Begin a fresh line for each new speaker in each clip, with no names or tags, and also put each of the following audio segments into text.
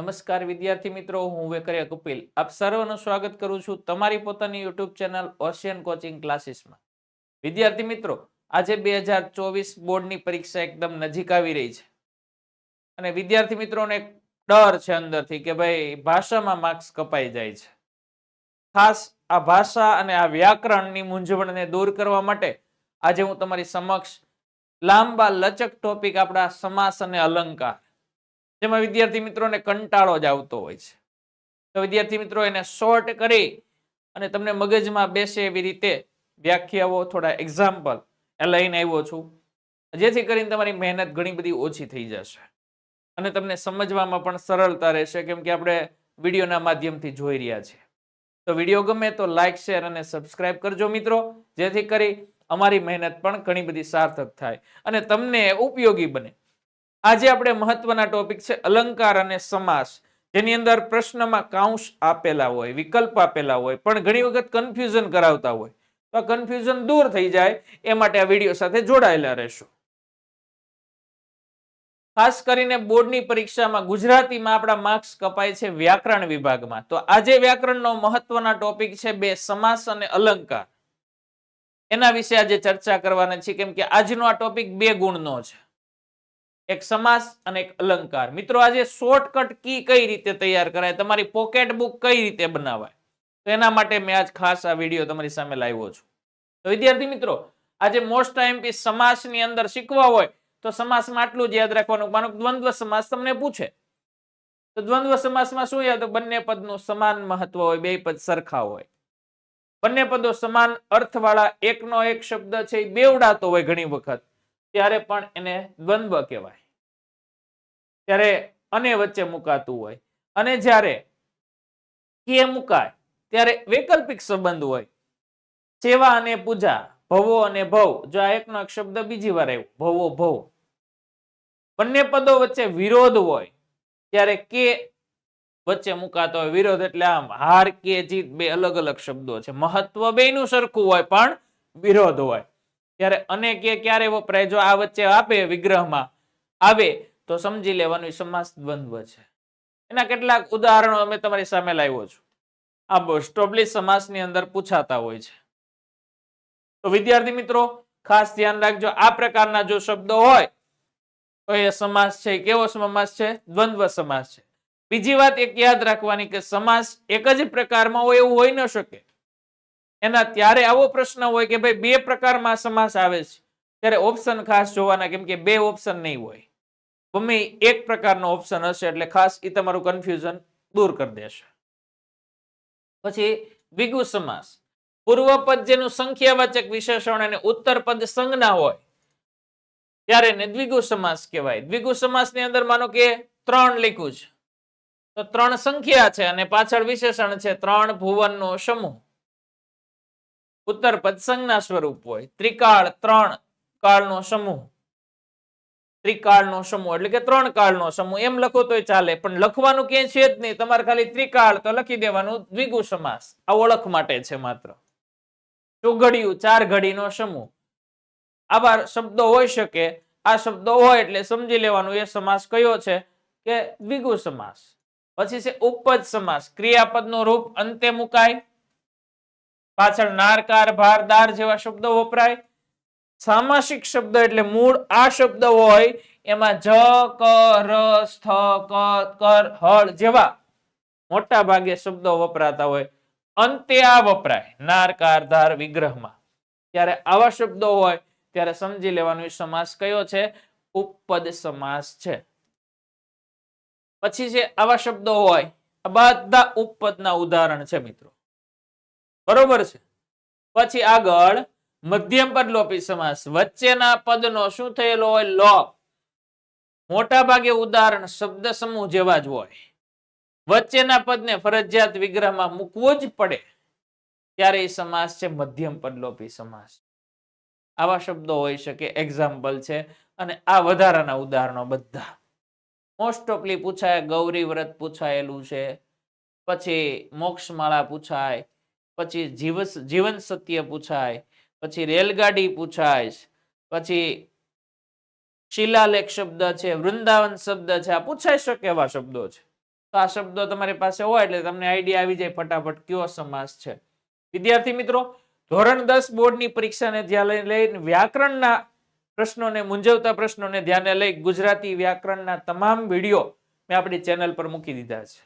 નમસ્કાર વિદ્યાર્થી મિત્રો, હું વેકરિયા કપિલ. આપ સર્વનું સ્વાગત કરું છું તમારી પોતાની યુટ્યુબ ચેનલ ઓશિયન કોચિંગ ક્લાસીસમાં. વિદ્યાર્થી મિત્રો, આજે બે હજાર ચોવીસ બોર્ડની પરીક્ષા એકદમ નજીક આવી રહી છે. અને વિદ્યાર્થી મિત્રોને ડર છે અંદરથી કે ભાઈ, ભાષામાં માર્ક્સ કપાઈ જાય છે. ખાસ આ ભાષા અને આ વ્યાકરણની મૂંઝવણને દૂર કરવા માટે આજે હું તમારી સમક્ષ લાંબા લચક ટોપિક આપણા સમાસ અને અલંકાર જેમાં વિદ્યાર્થી મિત્રોને કંટાળો જ આવતો હોય છે. તો વિદ્યાર્થી મિત્રો એને શોર્ટ કરી અને તમને મગજમાં બેસે એવી રીતે વ્યાખ્યાઓ, થોડા એક્ઝામ્પલ એ લઈને આવ્યો છું. જેથી કરીને તમારી મહેનત ઘણી બધી ઓછી થઈ જશે. અને તમને સમજવામાં પણ સરળતા રહેશે, કેમ કે આપણે વિડીયોના માધ્યમથી જોઈ રહ્યા છીએ. તો વીડિયો ગમે તો લાઇક શેર અને સબસ્ક્રાઇબ કરજો મિત્રો, જેથી કરી અમારી મહેનત પણ ઘણી બધી સાર્થક થાય અને તમને ઉપયોગી બને. આજે આપણે મહત્વના ટોપિક છે અલંકાર અને સમાસ. જેની અંદર પ્રશ્નમાં કાંશ આપેલા હોય, વિકલ્પ આપેલા હોય, પણ ઘણી વખત કન્ફ્યુઝન કરાવતા હોય. તો આ કન્ફ્યુઝન દૂર થઈ જાય, એ માટે આ વીડિયો સાથે જોડાયેલા રહેશો. ખાસ કરીને બોર્ડની પરીક્ષામાં ગુજરાતીમાં આપણા માર્ક્સ કપાય છે વ્યાકરણ વિભાગમાં. તો આજે વ્યાકરણનો મહત્વના ટોપિક છે બે, સમાસ અને અલંકાર. એના વિશે આજે ચર્ચા કરવાના છે કેમ કે આજનો આ ટોપિક બે ગુણનો છે. એક સમાસ અને એક અલંકાર. મિત્રો, આજે શોર્ટકટ કી કઈ રીતે તૈયાર કરાય? તમારી પોકેટ બુક કઈ રીતે બનાવાય? તો એના માટે મેં આજ ખાસ આ વીડિયો તમારી સામે લાવ્યો છું. તો વિદ્યાર્થી મિત્રો, આજે મોસ્ટ આઈએમપી સમાસની અંદર શીખવા હોય, તો સમાસમાં આટલું જ યાદ રાખવાનું. માનો દ્વંદ્વ સમાસ તમને પૂછે. તો દ્વંદ્વ સમાસમાં શું યાદ બંને પદનું સમાન મહત્વ હોય, બે પદ સરખા હોય. બંને પદો સમાન અર્થવાળા, એકનો એક શબ્દ છે, એ બેવડાતો હોય ઘણી વખત. ત્યારે પણ એને દ્વંદ્વ કહેવાય. ત્યારે અને વચ્ચે મુકાતું હોય. અને જ્યારે કે મુકાય, ત્યારે વૈકલ્પિક સંબંધ હોય. સેવા અને પૂજા, ભવો અને ભવ, જો આ એકનો એક શબ્દ બીજી વાર આવ્યો, ભવો, ભવ. બંને પદો વચ્ચે વિરોધ હોય, ત્યારે કે વચ્ચે મુકાતો હોય. વિરોધ એટલે આમ હાર, કે, જીત, બે અલગ અલગ શબ્દો છે. મહત્વ બે નું સરખું હોય, પણ વિરોધ હોય. ત્યારે અને કે ક્યારે વપરાય? જો આ વચ્ચે આપે વિગ્રહમાં, આવે તો સમજી લેવાનું સમાસ દ્વંદ્વ છે. એના કેટલાક ઉદાહરણો અમે તમારી સામે લાવ્યો છું. આ સ્ટોબલી સમાસની અંદર પૂછાતા હોય છે. તો વિદ્યાર્થી મિત્રો, ખાસ ધ્યાન રાખજો, આ પ્રકારના જો શબ્દો હોય, તો એ સમાસ છે કેવો સમાસ છે? દ્વંદ્વ સમાસ છે. બીજી વાત એક યાદ રાખવાની કે સમાસ એક જ પ્રકારમાં હોય એવું હોઈ ન શકે. એના ત્યારે આવો પ્રશ્ન હોય કે ભાઈ બે પ્રકારમાં સમાસ આવે છે. ત્યારે ઓપ્શન ખાસ જોવાના, કેમ કે બે ઓપ્શન નહીં હોય. ગમે એક પ્રકારનો ઓપ્શન હશે એટલે ખાસ એ તમારું કન્ફ્યુઝન દૂર કરી દેશે. પછી દ્વિગુ સમાસ. પૂર્વ પદ જેનું સંખ્યાવાચક વિશેષણ અને ઉત્તર પદ સંજ્ઞા હોય, ત્યારે એને દ્વિગુ સમાસ કહેવાય. દ્વિગુ સમાસની અંદર માનો કે ત્રણ લીખું છે. તો ત્રણ સંખ્યા છે અને પાછળ વિશેષણ છે ત્રણ ભુવનનો સમૂહ. ઉત્તર પદ સંજ્ઞા સ્વરૂપ હોય. ત્રિકાળ ત્રણ કાળનો સમૂહ. ત્રિકાળનો સમૂહ, એટલે કે ત્રણ કાળનો સમૂહ, એમ લખો તોય ચાલે, પણ લખવાનું ક્યાંય છે જ નહીં. તમારે ખાલી ત્રિકાળ તો લખી દેવાનું, દ્વિગુ સમાસ. આ ઓળખ માટે છે માત્ર. ચોઘડિયું, ચાર ઘડીનો સમૂહ. આવા શબ્દો હોઈ શકે. આ શબ્દો હોય એટલે સમજી લેવાનું એ સમાસ કયો છે કે દ્વિગુ સમાસ. પછી છે ઉપજ સમાસ, ક્રિયાપદનું રૂપ અંતે મુકાય. પાછળ નારકાર, ભારદાર જેવા શબ્દો વપરાય. સામાસિક શબ્દ એટલે મૂળ આ શબ્દ હોય, એમાં જ, ક, ર સ્થ કર હળ જેવા મોટા ભાગે શબ્દો વપરાતા હોય. અંતે આ વપરાય નારકાર ધાર, વિગ્રહમાં. ત્યારે આવા શબ્દો હોય, ત્યારે સમજી લેવાનું સમાસ કયો છે? ઉપપદ સમાસ છે. પછી છે આવા શબ્દો હોય, આ બધા ઉપપદના ઉદાહરણ છે મિત્રો. બરોબર છે? પછી આગળ મધ્યમ પદ લોપી સમાસ. વચ્ચેના પદનો શું થયેલો હોય? લોપ મોટા ભાગે ઉદાહરણ શબ્દ સમૂહ જેવા જ હોય. વચ્ચેના પદને ફરજિયાત વિગ્રહમાં મૂકવો જ પડે. ત્યારે એ સમાસ છે મધ્યમ પદ લોપી સમાસ. આવા શબ્દો હોઈ શકે એક્ઝામ્પલ છે, અને આ વધારાના ઉદાહરણો બધા. મોસ્ટ ઓફલી પૂછાય, ગૌરી વ્રત પૂછાયેલું છે, પછી મોક્ષમાળા પૂછાય, પછી જીવ જીવન સત્ય પૂછાય પછી રેલગાડી પૂછાય પછી શિલાલેખ શબ્દ છે, વૃંદાવન શબ્દ છે, આ પૂછાઈ શકે એવા શબ્દો છે. તો આ શબ્દો તમારી પાસે હોય એટલે તમને આઈડિયા આવી જાય ફટાફટ કયો સમાસ છે. વિદ્યાર્થી મિત્રો, ધોરણ દસ બોર્ડની પરીક્ષાને ધ્યાને લઈને વ્યાકરણના પ્રશ્નોને મૂંઝવતા પ્રશ્નોને ધ્યાને લઈ ગુજરાતી વ્યાકરણના તમામ વીડિયો મેં આપણી ચેનલ પર મૂકી દીધા છે.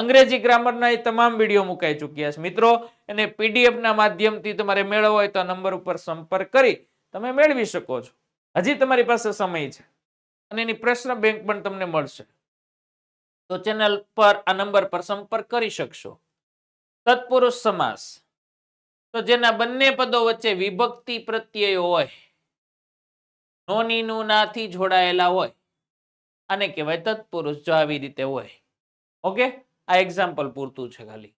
અંગ્રેજી ગ્રામરના એ તમામ વીડિયો મુકાઈ ચૂક્યા છે. મિત્રો અને પીડીએફના માધ્યમથી તમારે મેળવવો હોય તો આ નંબર ઉપર સંપર્ક કરી તમે મેળવી શકો છો. હજી તમારી પાસે સમય છે અને એની પ્રશ્ન બેંક પણ તમને મળશે. તો ચેનલ પર આ નંબર પર સંપર્ક કરી શકશો. તત્પુરુષ સમાસ. તો જેના બંને પદો વચ્ચે વિભક્તિ પ્રત્યય હોય નોની નું નાથી જોડાયેલા હોય, આને કહેવાય તત્પુરુષ જો આવી રીતે હોય. ઓકે? આ એક્ઝામ્પલ પૂરતું છે ખાલી.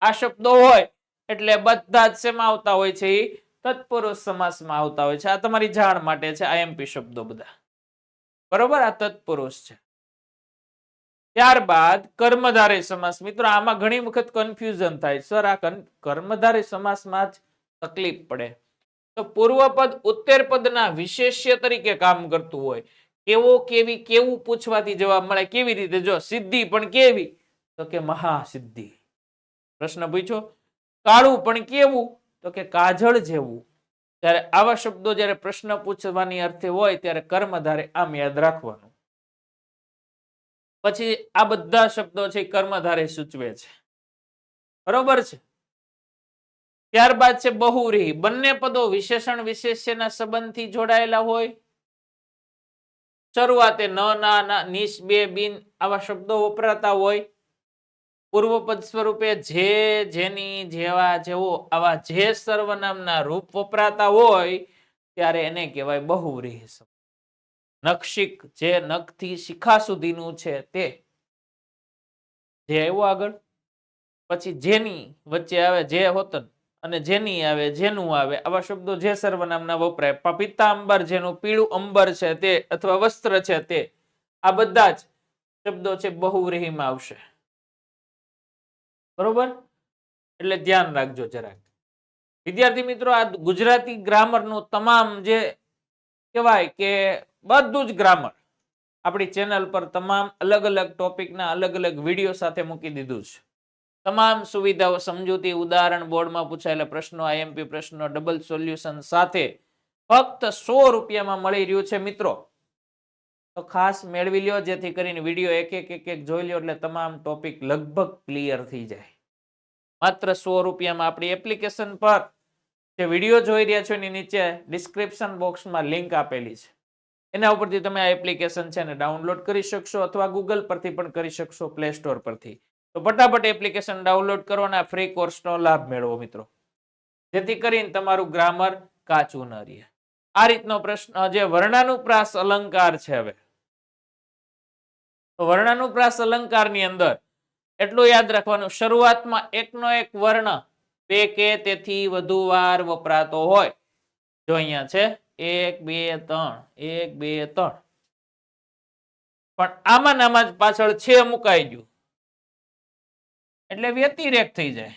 આ શબ્દો હોય એટલે બધા જ શેમાં આવતા હોય છે? એ તત્પુરુષ સમાસમાં આવતા હોય છે. આ તમારી જાણ માટે છે આઈએમપી શબ્દો બધા. બરોબર? આ તત્પુરુષ છે. ત્યારબાદ કર્મધારે સમાસ. મિત્રો, આમાં ઘણી વખત કન્ફ્યુઝન થાય. સર, આ કર્મધારે સમાસમાં જ તકલીફ પડે. તો પૂર્વપદ ઉત્તર પદના વિશેષ્ય તરીકે કામ કરતું હોય. કેવો, કેવી, કેવું પૂછવાથી જવાબ મળે? કેવી રીતે? જો, સિદ્ધિ પણ કેવી? તો કે મહાસિદ્ધિ. પ્રશ્ન પૂછ્યો, કાળું પણ કેવું? તો કે કાજળ જેવું. ત્યારે આવા શબ્દો જ્યારે પ્રશ્ન પૂછવાની અર્થે હોય, ત્યારે કર્મધારે આમ યાદ રાખવાનું. પછી આ બધા શબ્દો છે કર્મધારે સૂચવે છે. બરોબર છે? ત્યારબાદ છે બહુરી બંને પદો વિશેષણ વિશેષ્યના સંબંધથી જોડાયેલા હોય. શરૂઆતે ન, ના ના, નિશ, બે, બિન આવા શબ્દો વપરાતા હોય. પૂર્વપદ સ્વરૂપે જે જેની જેવા જેવો આવા જે સર્વનામના રૂપ વપરાતા હોય, ત્યારે એને કહેવાય બહુવ્રીહ નક્ષિક જે નખથી શિખા સુધીનું છે તે. જે આવ્યું આગળ. પછી જેની વચ્ચે આવે જે હોતન અને જેની આવે જેનું આવે, આવા શબ્દો જે સર્વનામના વપરાય. પિતા અંબર જેનું પીળું અંબર છે તે અથવા વસ્ત્ર છે તે, આ બધા જ શબ્દો છે બહુવ્રીહીમાં આવશે. બરોબર? એટલે ધ્યાન રાખજો જરાક. વિદ્યાર્થી મિત્રો, આ ગુજરાતી ગ્રામરનું તમામ જે કહેવાય કે બધું જ ગ્રામર આપણી ચેનલ પર તમામ અલગ અલગ ટોપિકના અલગ અલગ વીડિયો સાથે મૂકી દીધું છે. તમામ સુવિધાઓ, સમજૂતી, ઉદાહરણ બોર્ડમાં પૂછાયેલા પ્રશ્નો, આઈએમપી પ્રશ્નો, ડબલ સોલ્યુશન સાથે ફક્ત સો રૂપિયામાં મળી રહ્યું છે મિત્રો. ખાસ મેળવી લ્યો, જેથી કરીને વીડિયો એક એક એક એક જોઈ લ્યો, એટલે તમામ ટોપિક લગભગ ક્લિયર થઈ જાય. માત્ર સો રૂપિયામાં આપણી એપ્લિકેશન પર જે વીડિયો જોઈ રહ્યા છો એની નીચે ડિસ્ક્રિપ્શન બોક્સમાં લિંક આપેલી છે. એના ઉપરથી તમે આ એપ્લિકેશન છે ને ડાઉનલોડ કરી શકશો અથવા ગૂગલ પરથી પણ કરી શકશો પ્લે સ્ટોર પરથી. તો ફટાફટ એપ્લિકેશન ડાઉનલોડ કરો અને આ ફ્રી કોર્સનો લાભ મેળવો મિત્રો. જેથી કરીને તમારું ગ્રામર કાચું ન રહે. આ રીતનો પ્રશ્ન, જે વર્ણાનુપ્રાસ અલંકાર છે હવે તો વર્ણાનુપ્રાસ અલંકારની અંદર એટલું યાદ રાખવાનું, શરૂઆતમાં એકનો એક વર્ણ બે કે તેથી વધુ વાર વપરાતો હોય. જો અહીંયા છે, એક, બે, ત્રણ, એક, બે, ત્રણ. પણ આમાં નામાં જ પાછળ છે મુકાઈ ગયું. એટલે વ્યતિરેક થઈ જાય.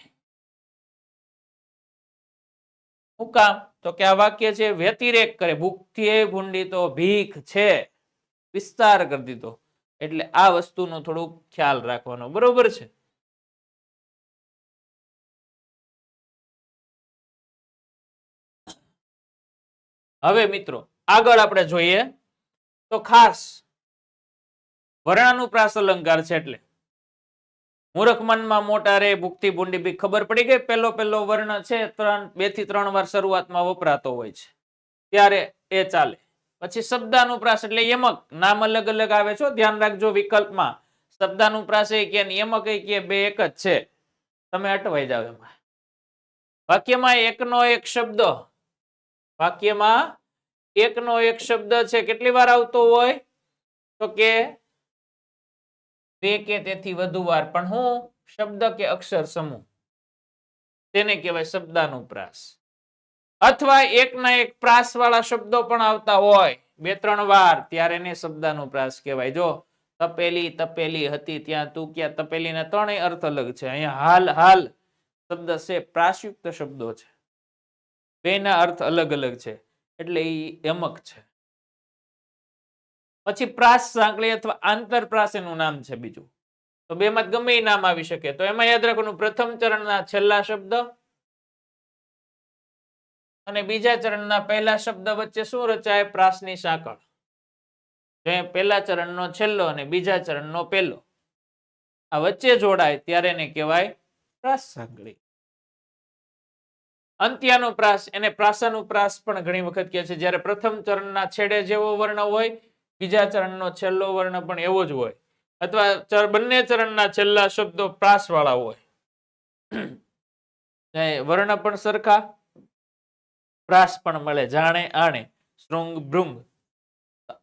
મુકામ, તો કે આ વાક્ય છે, વ્યતિરેક કરે. ભૂખથી ભૂંડી તો ભીખ છે. વિસ્તાર કરી દીધો. એટલે આ વસ્તુનો થોડુંક ખ્યાલ રાખવાનો. બરોબર છે? હવે મિત્રો, આગળ આપણે જોઈએ તો ખાસ વર્ણાનુપ્રાસ અલંકાર છે એટલે. મૂર્ખ મનમાં મોટા રે, ભૂખથી ભૂંડી બી ખબર પડી ગઈ. પેલો પેલો વર્ણ છે, ત્રણ, બેથી ત્રણ વાર શરૂઆતમાં વપરાતો હોય છે. ત્યારે એ ચાલે. પછી શબ્દાનુપ્રાસ એટલે યમક. નામ અલગ અલગ આવે છે ધ્યાન રાખજો વિકલ્પમાં. શબ્દાનુપ્રાસ એ કે યમક બે એક જ છે. તમે અટવાઈ જાવ એમાં. વાક્યમાં એકનો એક શબ્દ. વાક્યમાં એકનો એક શબ્દ છે. કેટલી વાર આવતો હોય? તો કે બે કે તેથી વધુ વાર. પણ હું શબ્દ કે અક્ષર સમૂહ? તેને કહેવાય શબ્દાનુપ્રાસ. અથવા એકના એક પ્રાસ વાળા શબ્દો પણ આવતા હોય. બે, ત્રણ વાર ત્યારે એને શબ્દાનુપ્રાસ કહેવાય. જો તપેલી તપેલી હતી ત્યાં તું ક્યાં? તપેલી ના ત્રણેય અર્થ અલગ છે. અહીંયા હાલ હાલ શબ્દ છે, પ્રાસયુક્ત શબ્દો છે. બેના અર્થ અલગ અલગ છે. એટલે એ એમક છે. પછી પ્રાસ સાંકળી અથવા આંતરપ્રાસ એનું નામ છે બીજું. તો બેમાં ગમે નામ આવી શકે. તો એમાં યાદ રાખવાનું પ્રથમ ચરણના છેલ્લા શબ્દ અને બીજા ચરણના પહેલા શબ્દ વચ્ચે શું રચાય? પ્રાસની સાંકળ. પહેલા ચરણનો છેલ્લો અને બીજા ચરણનો પહેલો. આ વચ્ચે જોડાય ત્યારે એને કહેવાય પ્રાસ સાંકળી અંત્યાનુપ્રાસ એને પ્રાસાનુપ્રાસ પણ ઘણી વખત કહે છે. જ્યારે પ્રથમ ચરણના છેડે જેવો વર્ણ હોય, બીજા ચરણનો છેલ્લો વર્ણ પણ એવો જ હોય. અથવા બંને ચરણના છેલ્લા શબ્દો પ્રાસ વાળા હોય વર્ણ પણ સરખા પ્રાસ પણ મળે, જાણે આણે, શૃંગ ભૃંગ.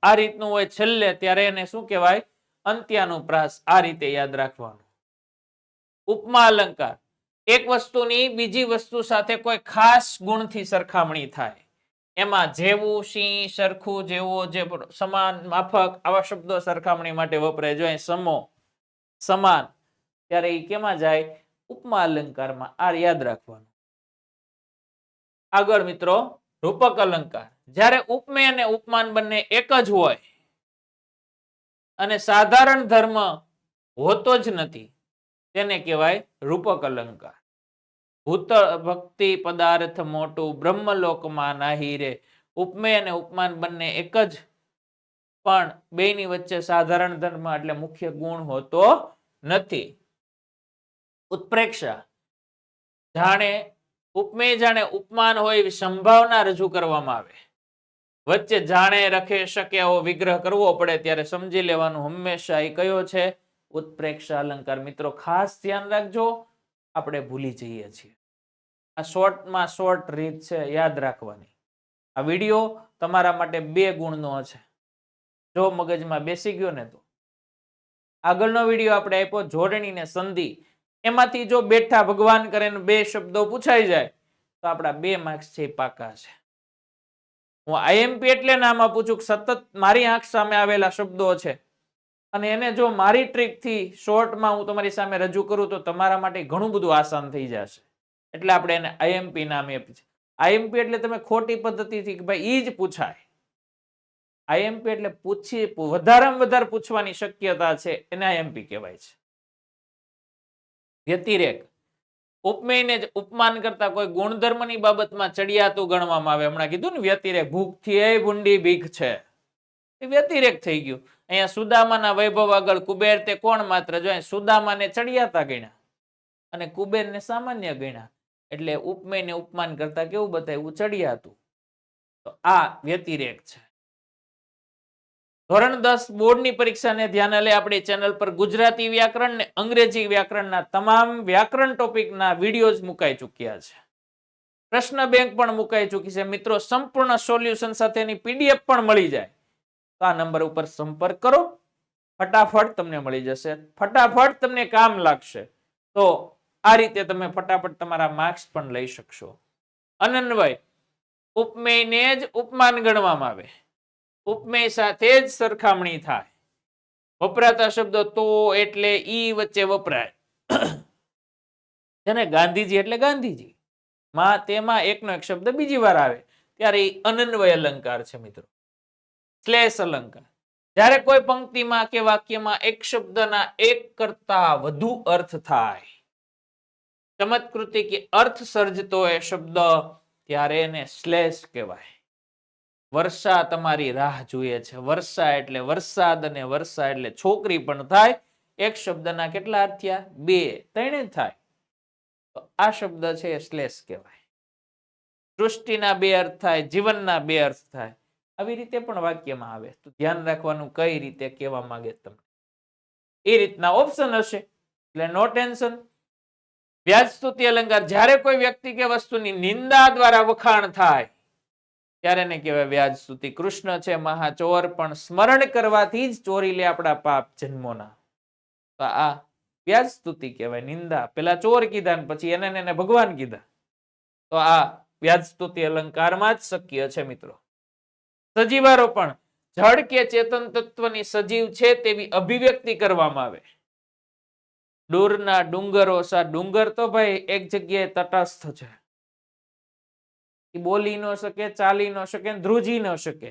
આ રીતનું હોય છેલ્લે ત્યારે એને શું કહેવાય? અંત્યાનું પ્રાસ, આ રીતે યાદ રાખવાનું. ઉપમા અલંકાર. એક વસ્તુની બીજી વસ્તુ સાથે કોઈ ખાસ ગુણથી સરખામણી થાય. એમાં જેવું સિંહ સરખું, જેવો, જે સમાન, માફક, આવા શબ્દો સરખામણી માટે વપરાય. જો સમો, સમાન, ત્યારે એ કેમાં જાય? ઉપમા અલંકારમાં. આ યાદ રાખવાનું. આગળ મિત્રો, રૂપક અલંકાર. જ્યારે ઉપમેય અને ઉપમાન બંને એક જ હોય અને સાધારણ ધર્મ હોતો જ નથી, તેને કહેવાય રૂપક અલંકાર. ભૂત ભક્તિ પદાર્થ મોટું બ્રહ્મલોકમાં નાહી રે. ઉપમેય અને ઉપમાન બંને એક જ, પણ બેની વચ્ચે સાધારણ ધર્મ એટલે મુખ્ય ગુણ હોતો નથી. ઉત્પ્રેક્ષા. જાણે ઉપમેય જાણે ઉપમાન હોય એવી સંભાવના રજૂ કરવામાં આવે. વચ્ચે જાણે રખે શકે એવો વિગ્રહ કરવો પડે ત્યારે સમજી લેવાનું હંમેશા એ કયો છે, ઉત્પ્રેક્ષા અલંકાર. મિત્રો, ખાસ ધ્યાન રાખજો, આપણે ભૂલી જઈએ છીએ. આ શોર્ટમાં શોર્ટ રીત છે, યાદ રાખવાની. આ વીડિયો તમારા માટે બે ગુણનો છે. જો મગજમાં બેસી ગયો ને તો. આગળનો વીડિયો આપણે આપ્યો જોડણી ને સંધિ. એમાંથી જો બેઠા ભગવાન કરે બે શબ્દો પૂછાઈ જાય, તો આપણા બે માર્ક્સ છે પાકા છે. હું આઈએમપી એટલે નામાં પૂછું કે સતત મારી આંખ સામે આવેલા શબ્દો છે. અને એને જો મારી ટ્રીકથી શોર્ટમાં હું તમારી સામે રજૂ કરું તો તમારા માટે ઘણું બધું આસાન થઈ જશે. એટલે આપણે એને આઈએમપી નામ આપીએ આઈએમપી એટલે તમે ખોટી પદ્ધતિથી કે ભાઈ ઈ જ પૂછાય આઈએમપી એટલે પૂછી વધારેમાં વધારે પૂછવાની શક્યતા છે, એને આઈએમપી કહેવાય છે. વ્યતિરેક. ઉપમેયને જ ઉપમાન કરતા કોઈ ગુણધર્મની બાબતમાં ચડિયાતું ગણવામાં આવે. હમણાં કીધું ને વ્યતિરેક, ભૂખથી એ ભૂંડી ભીખ છે. એ વ્યતિરેક થઈ ગયું. અહીંયા સુદામાના વૈભવ આગળ કુબેર તે કોણ માત્ર? જો સુદામાને ચડિયાતા ગણ્યા અને કુબેરને સામાન્ય ગણ્યા. એટલે ઉપમેયને ઉપમાન કરતા કેવું બતાવ્યું? ચડિયાતું. તો આ વ્યતિરેક છે. ધોરણ દસ બોર્ડની પરીક્ષાને ધ્યાને લઈ આપણી ચેનલ પર ગુજરાતી વ્યાકરણ ને અંગ્રેજી વ્યાકરણના તમામ વ્યાકરણ ટોપિકના વિડીયોઝ મુકાઈ ચૂક્યા છે. પ્રશ્ન બેંક પણ મુકાઈ ચૂકી છે. મિત્રો, સંપૂર્ણ સોલ્યુશન સાથેની પીડીએફ પણ મળી જાય. તો આ નંબર ઉપર સંપર્ક કરો. ફટાફટ તમને મળી જશે. ફટાફટ તમને કામ લાગશે. તો આ રીતે તમે ફટાફટ તમારા માર્ક્સ પણ લઈ શકશો. અનન્વય, ઉપમેયને જ ઉપમાન ગણવામાં આવે. ઉપમેય સાથે જ સરખામણી થાય. વપરાતા શબ્દો તો એટલે ઈ વચ્ચે વપરાય. જેને ગાંધીજી એટલે ગાંધીજી. માં તેમાં એકનો એક શબ્દ બીજી વાર આવે. ત્યારે એ અનન્વય અલંકાર છે મિત્રો. શ્લેષ અલંકાર. જ્યારે કોઈ પંક્તિમાં કે વાક્યમાં એક શબ્દના એક કરતા વધુ અર્થ થાય. ચમત્કૃતિ કે અર્થ સર્જતો એ શબ્દ ત્યારે એને શ્લેષ કહેવાય. વર્ષા તમારી રાહ જોઈએ છે. વર્ષા એટલે વરસાદ અને વર્ષા એટલે છોકરી પણ થાય. એક શબ્દના કેટલા અર્થ થયા? બે, ત્રણે થાય. તો આ શબ્દ છે શ્લેષ કહેવાય. સૃષ્ટિના બે અર્થ થાય, જીવનના બે અર્થ થાય. આવી રીતે પણ વાક્યમાં આવે. તો ધ્યાન રાખવાનું કઈ રીતે કહેવા માંગે તમને? એ રીતના ઓપ્શન હશે. એટલે નો ટેન્શન વ્યાજ સ્તુતિ અલંકાર. જ્યારે કોઈ વ્યક્તિ કે વસ્તુની નિંદા દ્વારા વખાણ થાય ત્યારે એને કહેવાય વ્યાજ સ્તુતિ કૃષ્ણ છે, મહાચોર, પણ સ્મરણ કરવાથી જ ચોરી લે આપણા પાપ જન્મોના. તો આ વ્યાજ સ્તુતિ કહેવાય, નિંદા. પેલા ચોર કીધા ને પછી એને એને ભગવાન કીધા. તો આ વ્યાજ સ્તુતિ અલંકારમાં જ શક્ય છે, મિત્રો. સજીવારો પણ જળ કે ચેતન તત્વની સજીવ છે તેવી અભિવ્યક્તિ કરવામાં આવે. દૂરના ડુંગરો સા ડુંગર તો ભાઈ એક જગ્યાએ તટસ્થ છે. બોલી ન શકે, ચાલી ન શકે ધ્રુજી ન શકે.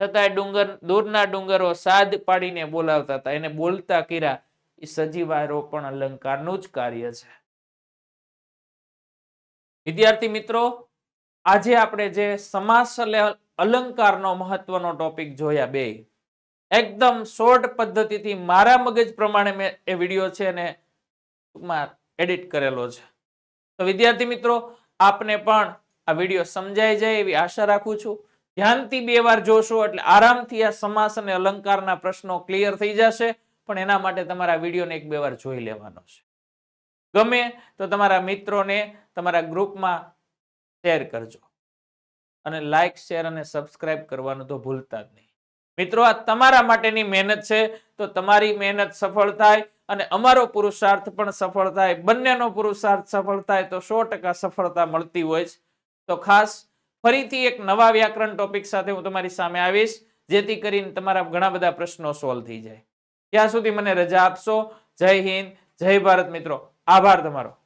છતાંય ડુંગર, દૂરના ડુંગરો સાદ પાડીને બોલાવતા હતા. એને બોલતા કર્યા એ સજીવારોપણ અલંકારનું જ કાર્ય છે. વિદ્યાર્થી મિત્રો, આજે આપણે જે સમાસ અલંકારનો મહત્વનો ટોપિક જોયા બે. એકદમ શોર્ટ પદ્ધતિથી મારા મગજ પ્રમાણે મેં એ વીડિયો છે અને ટૂંકમાં એડિટ કરેલો છે. તો વિદ્યાર્થી મિત્રો, આપને પણ આ વીડિયો સમજાઈ જાય એવી આશા રાખું છું. ધ્યાનથી બે વાર જોશો એટલે આરામથી આ સમાસ અને અલંકારના પ્રશ્નો ક્લિયર થઈ જશે. પણ એના માટે તમારા વિડીયોને એક બે વાર જોઈ લેવાનો છે. ગમે તો તમારા મિત્રોને તમારા ગ્રુપમાં શેર કરજો. અને લાઈક શેર અને સબસ્ક્રાઇબ કરવાનું તો ભૂલતા જ નહીં. મિત્રો, આ તમારા માટેની મહેનત છે. તો તમારી મહેનત સફળ થાય અને અમારો પુરુષાર્થ પણ સફળ થાય. બંનેનો પુરુષાર્થ સફળ થાય તો સો સફળતા મળતી હોય છે તો ખાસ ફરીથી એક નવા વ્યાકરણ ટોપિક સાથે હું તમારી સામે આવીશ, જેથી કરીને તમારા ઘણા બધા પ્રશ્નો સોલ્વ થઈ જાય. ત્યાં સુધી મને રજા આપશો. જય હિન્દ, જય ભારત મિત્રો. આભાર તમારો.